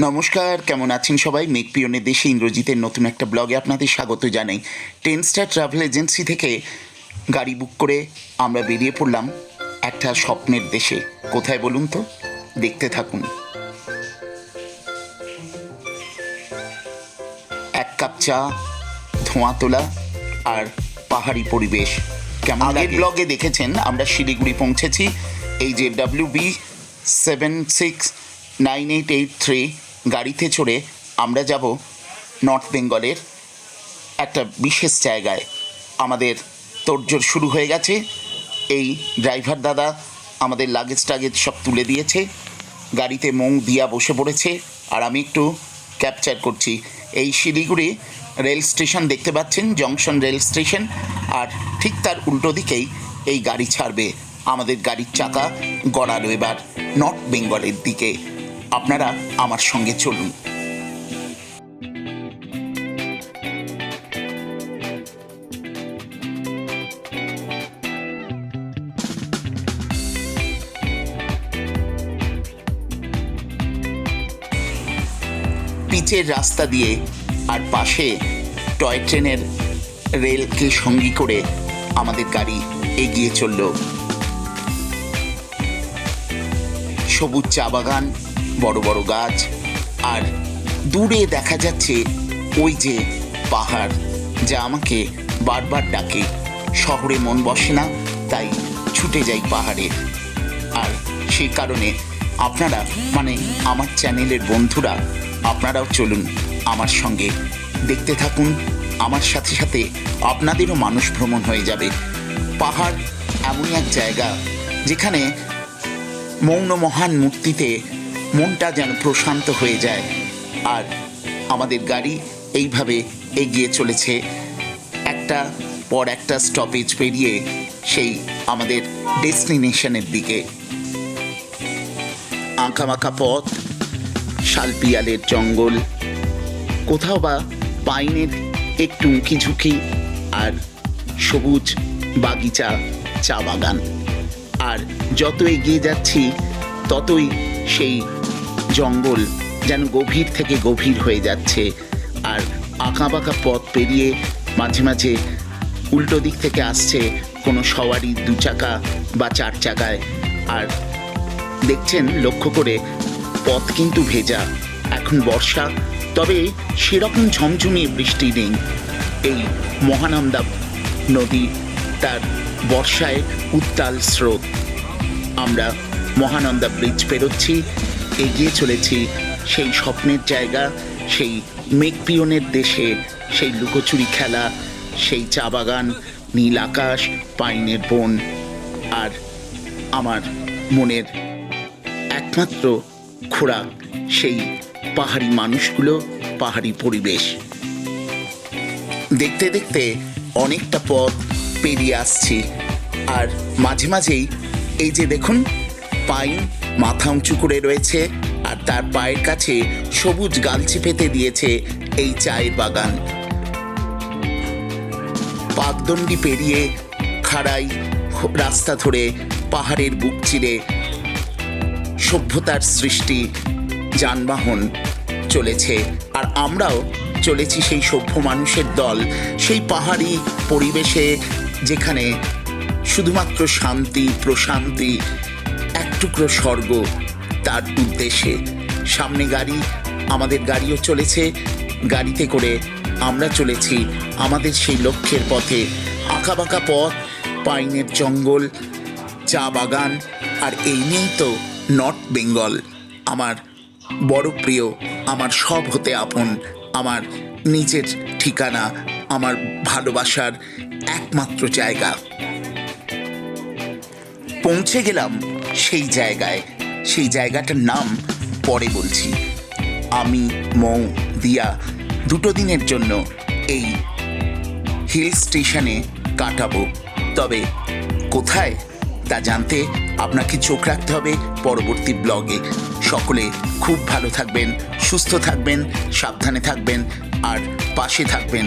নমস্কার কেমন আছেন সবাই? মেক পিয়নের দেশে ইন্দ্রজিতের নতুন একটা ব্লগে আপনাদের স্বাগত জানাই। টেন স্টার ট্রাভেল এজেন্সি থেকে গাড়ি বুক করে আমরা বেরিয়ে পড়লাম একটা স্বপ্নের দেশে। কোথায় বলুন তো? দেখতে থাকুন। এক কাপ চা ধোঁয়া তোলা আর পাহাড়ি পরিবেশ। কেমন আগের ব্লগে দেখেছেন আমরা শিলিগুড়ি পৌঁছেছি। এই যে W B seven six nine eight eight three গাড়িতে চড়ে আমরা যাব নর্থ বেঙ্গলের একটা বিশেষ জায়গায়। আমাদের তোড়জোড় শুরু হয়ে গেছে। এই ড্রাইভার দাদা আমাদের লাগেজ টাগেজ সব তুলে দিয়েছে। গাড়িতে মৌ দিয়া বসে পড়েছে। আর আমি একটু ক্যাপচার করছি। এই শিলিগুড়ি রেল স্টেশন দেখতে পাচ্ছেন, জংশন রেল স্টেশন। আর ঠিক তার উল্টো দিকেই এই গাড়ি ছাড়বে। আমাদের গাড়ির চাকা গড়ালো এবার নর্থ বেঙ্গলের দিকে। আপনারা আমার সঙ্গে চলুন। পিচের রাস্তা দিয়ে আর পাশে টয় ট্রেনের রেলকে সঙ্গী করে আমাদের গাড়ি এগিয়ে চলল। সবুজ চা বাগান বড় বড় গাছ। আর দূরে দেখা যাচ্ছে ওই যে পাহাড়, যা আমাকে বারবার ডাকে। শহরে মন বসে না, তাই ছুটে যাই পাহাড়ে। আর সেই কারণে আপনারা মানে আমার চ্যানেলের বন্ধুরা, আপনারাও চলুন আমার সঙ্গে দেখতে থাকুন। আমার সাথে সাথে আপনাদেরও মানুষ ভ্রমণ হয়ে যাবে। পাহাড় এমনই এক জায়গা, যেখানে মৌন মহান মূর্তিতে মনটা যেন প্রশান্ত হয়ে যায়। আর আমাদের গাড়ি এইভাবে এগিয়ে চলেছে। একটা পর একটা স্টপেজ পেরিয়ে সেই আমাদের ডেস্টিনেশনের দিকে। আঁকামাখা পথ, শালপিয়ালের জঙ্গল, কোথাও বা পাইনের একটু উঁকি ঝুঁকি আর সবুজ বাগিচা, চা বাগান। আর যত এগিয়ে যাচ্ছি, ততই সেই জঙ্গল যেন গভীর থেকে গভীর হয়ে যাচ্ছে। আর আঁকাবাঁকা পথ পেরিয়ে মাঝে মাঝে উল্টো দিক থেকে আসছে কোনো সওয়ারি দু চাকা বা চার চাকায়। আর দেখছেন, লক্ষ্য করে পথ কিন্তু ভেজা। এখন বর্ষা, তবে সেরকম ঝমঝমিয়ে বৃষ্টি নেই। এই মহানন্দা নদী তার বর্ষায় উত্তাল স্রোত। আমরা মহানন্দা ব্রিজ পেরোচ্ছি। এগিয়ে চলেছি, সেই স্বপ্নের জায়গা, সেই মেঘপিয়নের দেশে, সেই লুকোচুরি খেলা, সেই চা বাগান, নীল আকাশ, পাইনের বন আর আমার মনের একমাত্র খোরাক, সেই পাহাড়ি মানুষগুলো, পাহাড়ি পরিবেশ। দেখতে দেখতে অনেকটা পথ পেরিয়ে আসছি, আর মাঝে মাঝেই এই যে দেখুন, পাইন মাথা উঁচু করে রয়েছে আর তার পায়ের কাছে সবুজ গালচি পেতে দিয়েছে এই চায়ের বাগান। পাকদণ্ডি পেরিয়ে খাড়াই রাস্তা ধরে পাহাড়ের বুক চিরে সভ্যতার সৃষ্টি, যানবাহন চলেছে আর আমরাও চলেছি সেই সভ্য মানুষের দল, সেই পাহাড়ি পরিবেশে যেখানে শুধুমাত্র শান্তি, প্রশান্তি এক টুকরো স্বর্গ তার উদ্দেশ্যে। সামনে গাড়ি, আমাদের গাড়িও চলেছে। গাড়িতে করে আমরা চলেছি আমাদের সেই লক্ষ্যের পথে। আঁকাবাঁকা পথ, পাইনের জঙ্গল, চা বাগান, আর এই নিয়েই তো নর্থ বেঙ্গল। আমার বড় প্রিয়, আমার সব হতে আপন, আমার নিজের ঠিকানা, আমার ভালোবাসার একমাত্র জায়গা। পৌঁছে গেলাম। সেই জায়গায়, সেই জায়গাটার নাম পরে বলছি। আমি, মৌ, দিয়া দুটো দিনের জন্য এই হিল স্টেশনে কাটাবো। তবে কোথায় তা জানতে আপনাকে চোখ রাখতে হবে পরবর্তী ব্লগে। সকলে খুব ভালো থাকবেন, সুস্থ থাকবেন, সাবধানে থাকবেন, আর পাশে থাকবেন